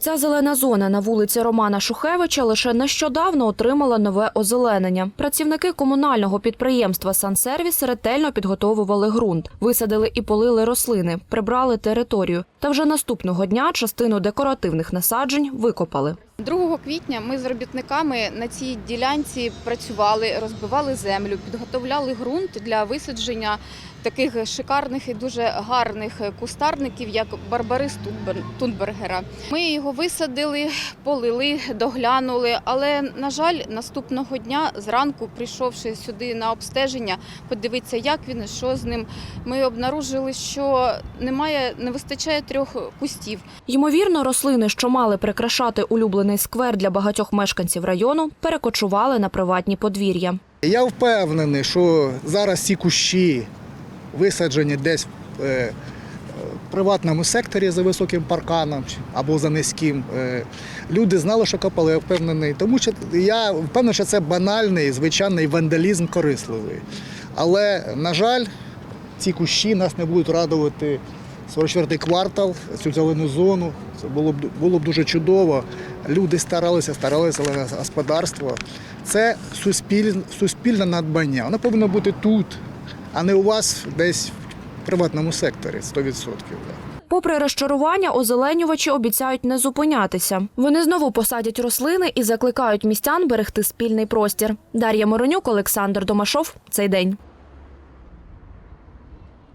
Ця зелена зона на вулиці Романа Шухевича лише нещодавно отримала нове озеленення. Працівники комунального підприємства «Сансервіс» ретельно підготовували ґрунт, висадили і полили рослини, прибрали територію. Та вже наступного дня частину декоративних насаджень викопали. 2 квітня ми з робітниками на цій ділянці працювали, розбивали землю, підготовляли ґрунт для висадження таких шикарних і дуже гарних кустарників, як Барбарис Тунбергера. Ми його висадили, полили, доглянули. Але, на жаль, наступного дня зранку, прийшовши сюди на обстеження, подивитися, як він, що з ним, ми обнаружили, що немає, не вистачає трьох кустів. Ймовірно, рослини, що мали прикрашати улюблений сквер для багатьох мешканців району, перекочували на приватні подвір'я. Я впевнений, що зараз ці кущі висаджені десь в е, приватному секторі за високим парканом або за низьким. Е, Люди знали, що копали, я впевнений. Тому що я впевнений, що це банальний, звичайний вандалізм корисливий. Але, на жаль, ці кущі нас не будуть радувати 44-й квартал, цю зелену зону. Це було б було б дуже чудово. Люди старалися, старалися зелене господарство. Це суспільне, суспільне надбання. Воно повинно бути тут, а не у вас десь в приватному секторі 100%. Попри розчарування, озеленювачі обіцяють не зупинятися. Вони знову посадять рослини і закликають містян берегти спільний простір. Дар'я Моронюк, Олександр Домашов. Цей день.